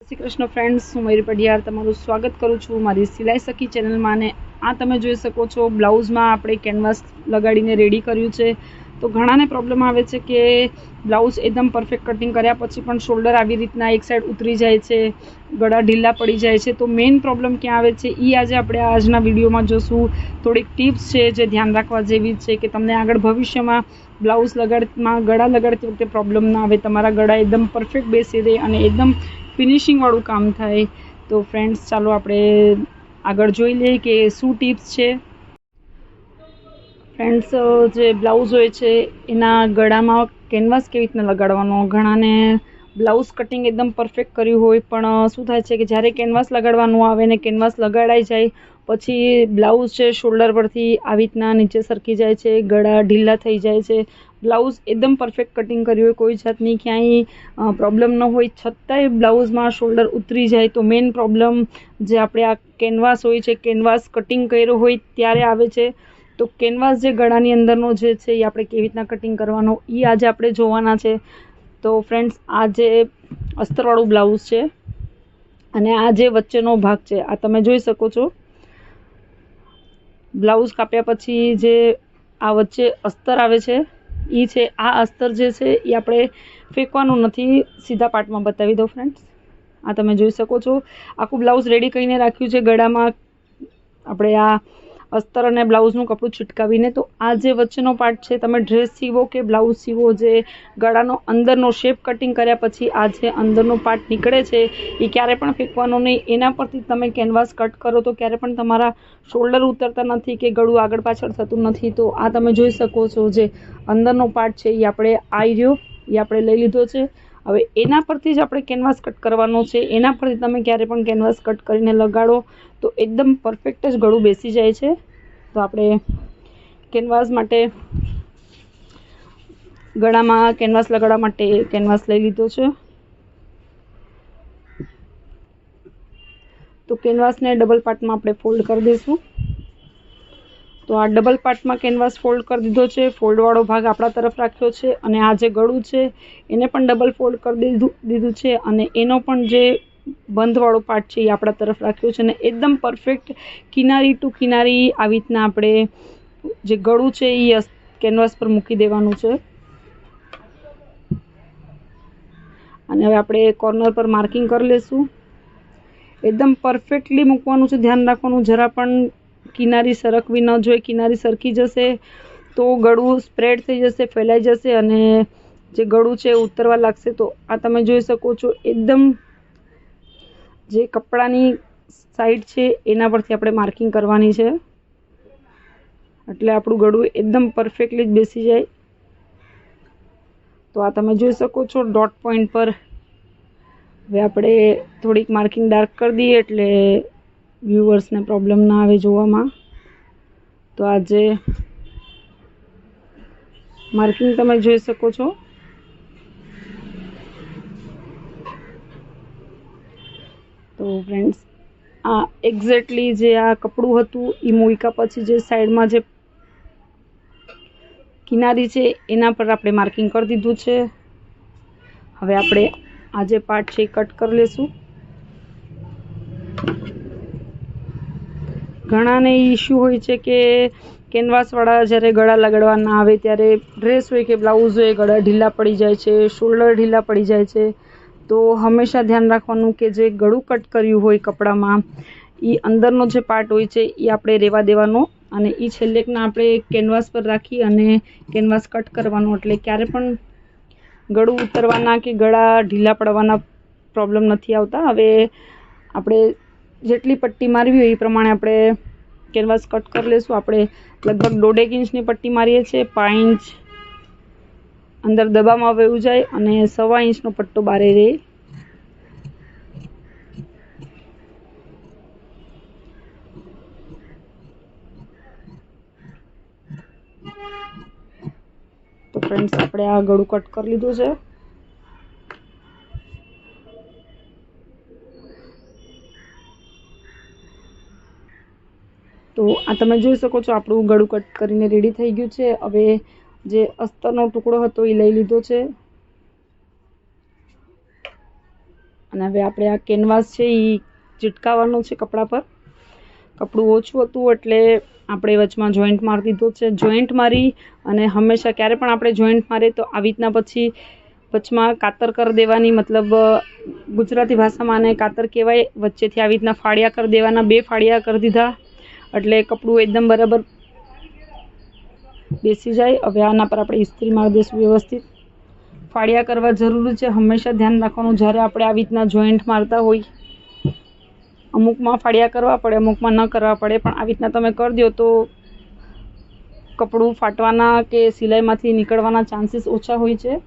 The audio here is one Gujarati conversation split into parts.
શ્રી કૃષ્ણ ફ્રેન્ડ્સ હું મયુર પઢિયાર તમારું સ્વાગત કરું છું મારી સિલાઈ સખી ચેનલમાં અને આ તમે જોઈ શકો છો બ્લાઉઝમાં આપણે કેનવાસ લગાડીને રેડી કર્યું છે. તો ઘણાને પ્રોબ્લેમ આવે છે કે બ્લાઉઝ એકદમ પરફેક્ટ કટિંગ કર્યા પછી પણ શોલ્ડર આવી રીતના એક સાઈડ ઉતરી જાય છે, ગળા ઢીલા પડી જાય છે. તો મેઇન પ્રોબ્લેમ ક્યાં આવે છે? એ આજે આપણે આજના વિડીયોમાં જોશું. થોડીક ટિપ્સ છે જે ધ્યાન રાખવા જેવી છે કે તમને આગળ ભવિષ્યમાં બ્લાઉઝ લગાડમાં ગળા લગાડતી વખતે પ્રોબ્લેમ ના આવે. તમારા ગળા એકદમ પરફેક્ટ બેસી રહે અને એકદમ ફિનિશિંગવાળું કામ થાય. તો ફ્રેન્ડ્સ ચાલો આપણે આગળ જોઈ લઈએ કે શું ટિપ્સ છે. ફ્રેન્ડ્સ જે બ્લાઉઝ હોય છે, એના ગળામાં કેનવાસ કેવી રીતના લગાડવાનો? ઘણાને બ્લાઉઝ કટિંગ એકદમ પરફેક્ટ કર્યું હોય. પણ શું થાય છે કે જ્યારે કેનવાસ લગાડવાનું આવે ને કેનવાસ લગાડાઈ જાય, પછી બ્લાઉઝ છે શોલ્ડર પરથી આવી રીતના નીચે સરકી જાય છે, ગળા ઢીલા થઈ જાય છે. બ્લાઉઝ એકદમ પરફેક્ટ કટિંગ કર્યું હોય. કોઈ જાતની ક્યાંય પ્રોબ્લેમ ન હોય. છતાંય બ્લાઉઝમાં શોલ્ડર ઉતરી જાય. તો મેઇન પ્રોબ્લેમ જે આપણે આ કેનવાસ હોય છે, કેનવાસ કટિંગ કર્યો હોય ત્યારે આવે છે. તો કેનવાસ જે ગળાની અંદરનો જે છે એ આપણે કેવી રીતના કટિંગ કરવાનો એ આજે આપણે જોવાના છે. તો ફ્રેન્ડ્સ આ જે અસ્તરવાળું બ્લાઉઝ છે અને આ જે વચ્ચેનો ભાગ છે, આ તમે જોઈ શકો છો. બ્લાઉઝ કાપ્યા પછી જે આ વચ્ચે અસ્તર આવે છે એ છે, આ અસ્તર જે છે એ આપણે ફેંકવાનું નથી, સીધા પાર્ટમાં બતાવી દો ફ્રેન્ડ્સ આ તમે જોઈ શકો છો. આખું બ્લાઉઝ રેડી કરીને રાખ્યું છે ગળામાં. આપણે આ અસ્તર અને બ્લાઉઝનું કપડું છિટકાવીને, તો આ જે વચ્ચેનો પાર્ટ છે, તમે ડ્રેસ સીવો કે બ્લાઉઝ સીવો, જે ગળાનો અંદરનો શેપ કટિંગ કર્યા પછી આ જે અંદરનો પાર્ટ નીકળે છે, એ ક્યારે પણ ફેંકવાનો નહીં. એના પરથી તમે કેનવાસ કટ કરો તો ક્યારે પણ તમારા શોલ્ડર ઉતરતા નથી કે ગળું આગળ પાછળ થતું નથી. તો આ તમે જોઈ શકો છો જે અંદરનો પાર્ટ છે, એ આપણે આઈ રહ્યો, એ આપણે લઈ લીધો છે. હવે એના પરથી જ આપણે કેનવાસ કટ કરવાનો છે. એના પરથી તમે ક્યારે પણ કેનવાસ કટ કરીને લગાડો તો એકદમ પરફેક્ટ જ ગળું બેસી જાય છે. તો આપણે કેનવાસ માટે ગળામાં કેનવાસ લગાડવા માટે કેનવાસ લઈ લીધો છે. તો કેનવાસને ડબલ પાર્ટમાં આપણે ફોલ્ડ કરી દઈશું. તો આ ડબલ પાર્ટમાં કેનવાસ ફોલ્ડ કરી દીધો છે. ફોલ્ડવાળો ભાગ આપણા તરફ રાખ્યો છે અને આ જે ગળું છે, એને પણ ડબલ ફોલ્ડ કરી દીધું દીધું છે અને એનો પણ જે બંધવાળો પાર્ટ છે એ આપણા તરફ રાખ્યો છે અને એકદમ પરફેક્ટ કિનારી ટુ કિનારી આવી રીતના આપણે જે ગળું છે એ કેનવાસ પર મૂકી દેવાનું છે. અને હવે આપણે કોર્નર પર માર્કિંગ કરી લઈશું એકદમ પરફેક્ટલી મૂકવાનું છે. ધ્યાન રાખવાનું, જરા પણ કિનારી સરકવી ન જોઈએ કિનારી સરકી જશે, તો ગળું સ્પ્રેડ થઈ જશે, ફેલાઈ જશે અને જે ગળું છે ઉતરવા લાગશે. તો આ તમે જોઈ શકો છો એકદમ જે કપડાની સાઈડ છે એના પરથી આપણે માર્કિંગ કરવાની છે. એટલે આપણું ગળું એકદમ પરફેક્ટલી જ બેસી જાય. તો આ તમે જોઈ શકો છો ડોટ પોઈન્ટ પર. હવે આપણે થોડીક માર્કિંગ ડાર્ક કરી દઈએ એટલે વ્યૂવર્સને પ્રોબ્લેમ ના આવે જોવામાં. તો આજે માર્કિંગ તમે જોઈ શકો છો. તો ફ્રેન્ડ્સ આ એક્ઝેક્ટલી જે આ કપડું હતું એ મૂકા પછી જે સાઈડમાં જે કિનારી છે, એના પર આપણે માર્કિંગ કરી દીધું છે. હવે આપણે આ જે પાર્ટ છે એ કટ કરી લેશું. ઘણાને ઇશ્યુ હોય છે કે કેનવાસવાળા જ્યારે ગળા લગાડવાના આવે ત્યારે ડ્રેસ હોય કે બ્લાઉઝ હોય, ગળા ઢીલા પડી જાય છે શોલ્ડર ઢીલા પડી જાય છે, તો હંમેશા ધ્યાન રાખવાનું કે જે ગળું કટ કર્યું હોય કપડામાં એ અંદરનો જે પાર્ટ હોય છે એ આપણે રહેવા દેવાનો અને એ છેલ્લેકના આપણે કેનવાસ પર રાખી અને કેનવાસ કટ કરવાનો. એટલે ક્યારે પણ ગળું ઉતરવાના કે ગળા ઢીલા પડવાના પ્રોબ્લેમ નથી આવતા. હવે આપણે જેટલી પટ્ટી મારવી હોય એ પ્રમાણે આપણે કેનવાસ કટ કરી લઈશું આપણે લગભગ દોઢેક ઇંચની પટ્ટી મારીએ છીએ. પાંચ ઇંચ અંદર દબામાં વેવું જાય અને સવા ઇંચનો પટ્ટો બારે રહે તો ફ્રેન્ડ્સ આપણે આ ગળું કટ કરી લીધું છે. તો આ તમે જોઈ શકો છો, આપણું ગળું કટ કરીને રેડી થઈ ગયું છે. હવે જે અસ્તરનો ટુકડો હતો એ લઈ લીધો છે. અને હવે આપણે આ કેનવાસ છે એ ચીટકાવવાનું છે કપડા પર. કપડું ઓછું હતું એટલે આપણે વચમાં જોઈન્ટ મારી દીધો છે. જોઈન્ટ મારી અને હંમેશા ક્યારે પણ આપણે જોઈન્ટ મારીએ તો આવી રીતના પછી વચમાં કાતર કરી દેવાની, મતલબ ગુજરાતી ભાષામાં આને કાતર કહેવાય. વચ્ચેથી આવી રીતના ફાળિયા કરી દેવાના, બે ફાળિયા કરી દીધા. એટલે કપડું એકદમ બરાબર બેસી જાય. હવે આના પર આપણે ઇસ્ત્રી મારી દઈશું વ્યવસ્થિત ફાળિયા કરવા જરૂરી છે. હંમેશા ધ્યાન રાખવાનું. જ્યારે આપણે આવી રીતના જોઈન્ટ મારતા હોય, અમુકમાં ફાળિયા કરવા પડે, અમુકમાં ન કરવા પડે. પણ આવી રીતના તમે કરી દો તો કપડું ફાટવાના કે સિલાઈમાંથી નીકળવાના ચાન્સીસ ઓછા હોય છે.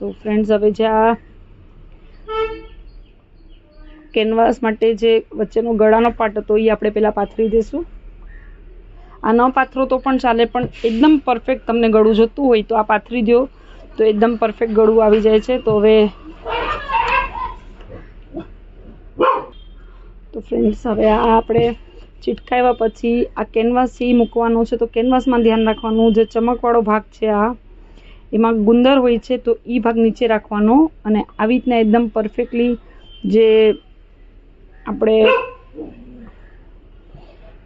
તો ફ્રેન્ડ્સ હવે જે આ કેનવાસ માટે જે વચ્ચેનો ગળાનો પાર્ટ હતો એ આપણે પહેલાં પાથરી દઈશું. આ ન પાથરો તો પણ ચાલે, પણ એકદમ પરફેક્ટ તમને ગળું જોતું હોય તો આ પાથરી દો તો એકદમ પરફેક્ટ ગળું આવી જાય છે. તો હવે તો ફ્રેન્ડ્સ હવે આ આપણે ચીટકાવ્યા પછી આ કેનવાસ એ મૂકવાનો છે. તો કેનવાસમાં ધ્યાન રાખવાનું, જે ચમકવાળો ભાગ છે આ, એમાં ગુંદર હોય છે તો એ ભાગ નીચે રાખવાનો. અને આવી રીતના એકદમ પરફેક્ટલી જે આપણે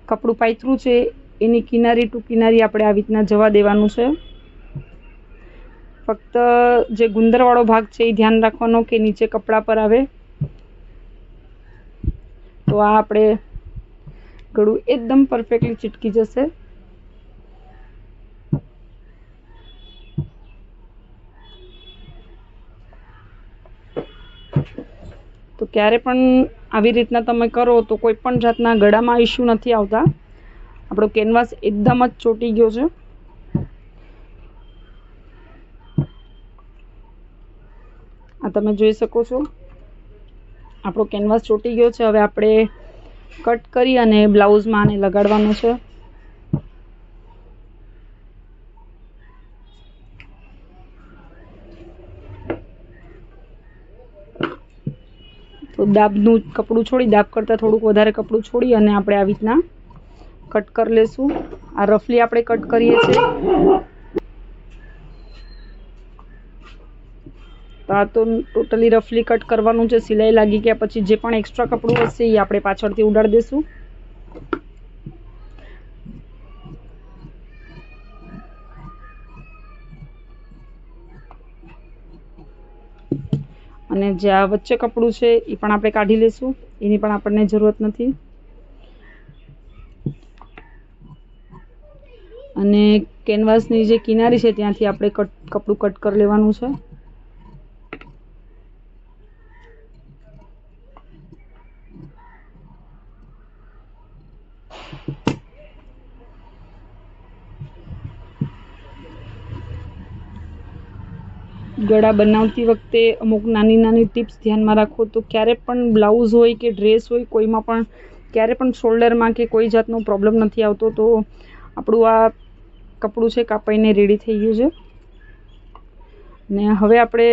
કપડું પાથરું છે, એની કિનારી ટુ કિનારી આપણે આવી રીતના જવા દેવાનું છે. ફક્ત જે ગુંદરવાળો ભાગ છે એ ધ્યાન રાખવાનો કે નીચે કપડા પર આવે. તો આ આપણે ગળું એકદમ પરફેક્ટલી ચીટકી જશે તો ક્યારે પણ આવી રીતના તમે કરો તો કોઈ પણ જાતના ગળામાં ઇશ્યુ નથી આવતા. આપણો કેનવાસ એકદમ જ ચોટી ગયો છે. આ તમે જોઈ શકો છો. આપણો કેનવાસ ચોટી ગયો છે. હવે આપણે કટ કરી અને બ્લાઉઝમાં આને લગાડવાનું છે તો દાબનું કપડું છોડી દાબ કરતાં થોડુંક વધારે કપડું છોડી અને આપણે આવી રીતના કટ કરી લેશું. આ રફલી આપણે કટ કરીએ છીએ. આ તો ટોટલી રફલી કટ કરવાનું છે. સિલાઈ લાગી ગયા પછી જે પણ એક્સ્ટ્રા કપડું હશે એ આપણે પાછળથી ઉડાડી દઈશું અને જે આ વચ્ચે કપડું છે એ પણ આપણે કાઢી લઈશું એની પણ આપણને જરૂરત નથી. અને કેનવાસની જે કિનારી છે, ત્યાંથી આપણે કટ, કપડું કટ કરી લેવાનું છે. ગળા બનાવતી વખતે અમુક નાની નાની ટિપ્સ ધ્યાનમાં રાખો તો ક્યારે પણ બ્લાઉઝ હોય કે ડ્રેસ હોય કોઈમાં પણ ક્યારે પણ શોલ્ડરમાં કે કોઈ જાતનો પ્રોબ્લેમ નથી આવતો તો આપણું આ કપડું છે કાપાઈને રેડી થઈ ગયું છે. ને હવે આપણે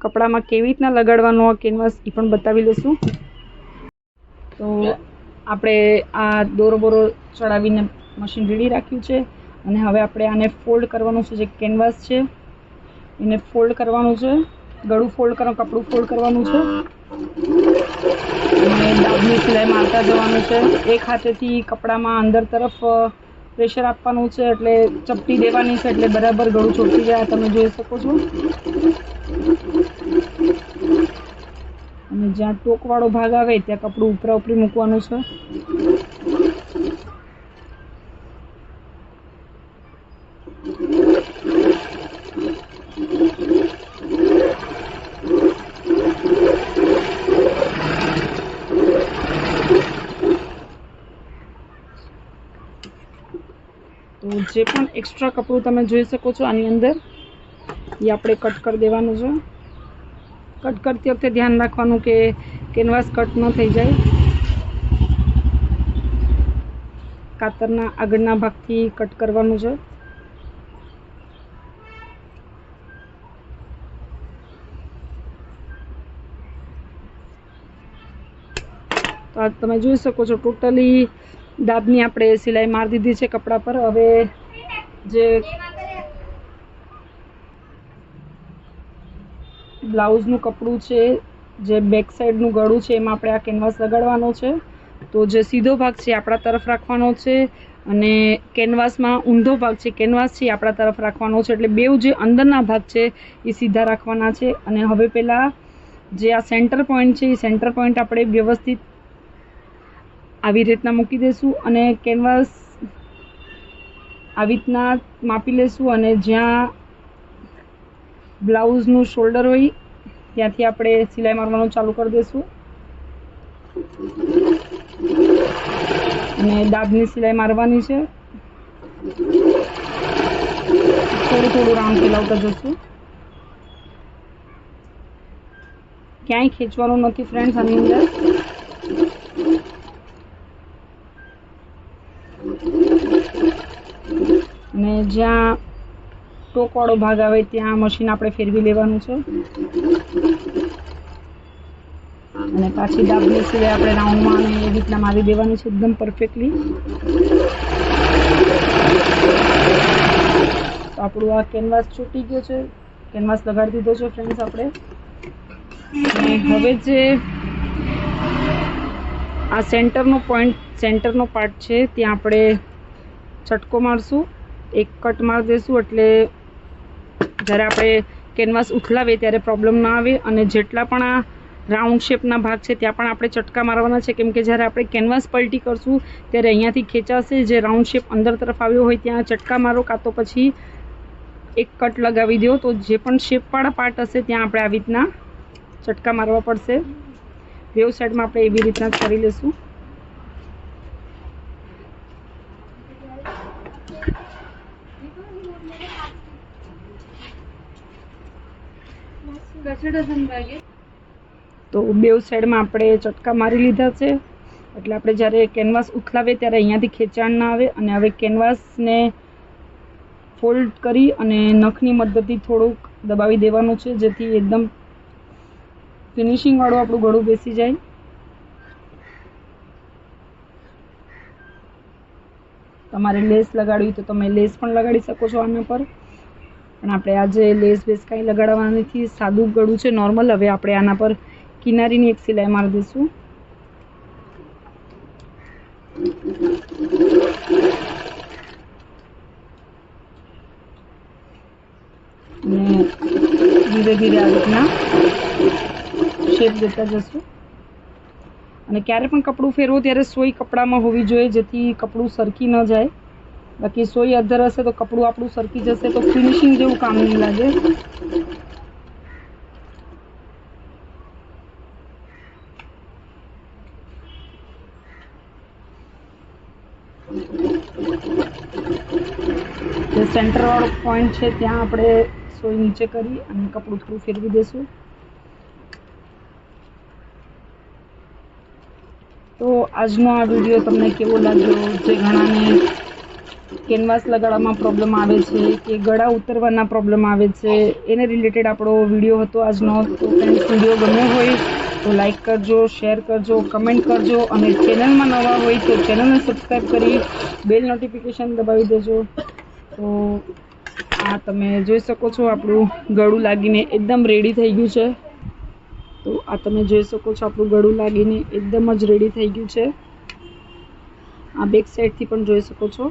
કપડામાં કેવી રીતના લગાડવાનો કેનવાસ એ પણ બતાવી લઈશું. તો આપણે આ દોરો બોરો ચડાવીને મશીન રેડી રાખ્યું છે અને હવે આપણે આને ફોલ્ડ કરવાનું છે જે કેનવાસ છે. એને ફોલ્ડ કરવાનું છે, ગળું ફોલ્ડ કરો, કપડું ફોલ્ડ કરવાનું છે. અને ડાબની સિલાઈ મારતા જવાનું છે. એક હાથેથી કપડામાં અંદર તરફ પ્રેશર આપવાનું છે, એટલે ચપટી દેવાની છે, એટલે બરાબર ગળું ચોટી જાય તમે જોઈ શકો છો. અને જ્યાં ટોકવાળો ભાગ આવે, ત્યાં કપડું ઉપરા ઉપરી મૂકવાનું છે. જે પણ એક્સ્ટ્રા કપડું તમે જોઈ શકો છો આની અંદર. એ આપણે કટ કરી દેવાનું છે. કટ કરતી વખતે ધ્યાન રાખવાનું કે કેનવાસ કટ ન થઈ જાય. કાતરના આગળના ભાગથી કટ કરવાનું છે. તો આ તમે જોઈ શકો છો ટોટલી દાબની આપણે સિલાઈ મારી દીધી છે કપડા પર. હવે જે બ્લાઉઝનું કપડું છે, જે બેક સાઈડનું ગળું છે, એમાં આપણે આ કેનવાસ લગાડવાનો છે. તો જે સીધો ભાગ છે આપણા તરફ રાખવાનો છે અને કેનવાસમાં ઊંધો ભાગ છે, કેનવાસ છે આપણા તરફ રાખવાનો છે. એટલે બેઉ જે અંદરના ભાગ છે એ સીધા રાખવાના છે. અને હવે પહેલાં જે આ સેન્ટર પોઈન્ટ છે, એ સેન્ટર પોઈન્ટ આપણે વ્યવસ્થિત આવી રીતના મૂકી દઈશું અને કેનવાસ આવી રીતના માપી લેશું અને જ્યાં બ્લાઉઝનું શોલ્ડર હોય, ત્યાંથી આપણે સિલાઈ મારવાનું ચાલુ કરી દઈશું અને દાબની સિલાઈ મારવાની છે. થોડું થોડું રાઉન્ડ ફેલાવતા જશું. ક્યાંય ખેંચવાનું નથી ફ્રેન્ડ્સ આની અંદર. અને જ્યાં ટોકવાળો ભાગ આવે ત્યાં મશીન આપણે ફેરવી લેવાનું છે. અને પાછી ડાબલી સિવાય આપણે રાઉન્ડમાં અને એવી રીતના મારી દેવાની છે એકદમ પરફેક્ટલી. તો આપણું આ કેનવાસ છૂટી ગયો છે. કેનવાસ લગાડી દીધો છે ફ્રેન્ડ્સ આપણે. હવે જે આ સેન્ટરનો પોઈન્ટ, સેન્ટરનો પાર્ટ છે, ત્યાં આપણે છટકો મારશું. એક કટ મારી દઈશું એટલે જ્યારે આપણે કેનવાસ ઉથલાવીએ ત્યારે પ્રોબ્લેમ ના આવે અને જેટલા પણ આ રાઉન્ડ શેપના ભાગ છે ત્યાં પણ આપણે ચટકા મારવાના છે. કેમ કે જ્યારે આપણે કેનવાસ પલટી કરશું ત્યારે અહીંયાથી ખેંચાશે જે રાઉન્ડ શેપ અંદર તરફ આવ્યો હોય ત્યાં ચટકા મારો કાં તો પછી એક કટ લગાવી દો. તો જે પણ શેપવાળા પાર્ટ હશે ત્યાં આપણે આવી રીતના ચટકા મારવા પડશે. વેવ સાઈડમાં આપણે એવી રીતના જ કરી લઈશું તો બેઉ સાઈડમાં આપણે ચટકા મારી લીધા છે. એટલે આપણે જ્યારે કેનવાસ ઉથલાવીએ ત્યારે અહીંયાથી ખેંચાણ ના આવે અને હવે કેનવાસને ફોલ્ડ કરી અને નખની મદદથી થોડુંક દબાવી દેવાનું છે, જેથી એકદમ ફિનિશિંગવાળું આપણું ગળું બેસી જાય. તમારે લેસ લગાડવી તો તમે લેસ પણ લગાડી શકો છો આના પર. પણ આપણે આજે લેસ બેસ કાંઈ લગાડવા નથી સાદું ગળું છે, નોર્મલ. હવે આપણે આના પર કિનારીની એક સિલાઈ મારી દઈશું. અને ધીરે ધીરે આ રીતના શેપ દેતા જશું. અને ક્યારે પણ કપડું ફેરવો ત્યારે સોય કપડામાં હોવી જોઈએ, જેથી કપડું સરકી ન જાય. બાકી સોય અધર હશે તો કપડું આપણું સરકી જશે તો ફિનિશિંગ જેવું કામ નહીં લાગે. જે સેન્ટર વાળો પોઈન્ટ છે, ત્યાં આપણે સોય નીચે કરી અને કપડું થોડું ફેરવી દઈશું તો આજનો આ વીડિયો તમને કેવો લાગ્યો? જે ઘણાને કેનવાસ લગાડવામાં પ્રોબ્લેમ આવે છે કે ગળા ઉતરવાના પ્રોબ્લેમ આવે છે, એને રિલેટેડ આપણો વીડિયો હતો આજનો. તો ફ્રેન્ડ્સ વીડિયો ગમ્યો હોય તો લાઈક કરજો શેર કરજો કમેન્ટ કરજો અને ચેનલમાં નવા હોય તો ચેનલને સબસ્ક્રાઈબ કરી બેલ નોટિફિકેશન દબાવી દેજો. તો આ તમે જોઈ શકો છો આપણું ગળું લાગીને એકદમ રેડી થઈ ગયું છે. તો આ તમે જોઈ શકો છો આપણું ગળું લાગીને એકદમ જ રેડી થઈ ગયું છે. આ બેક સાઈડથી પણ જોઈ શકો છો.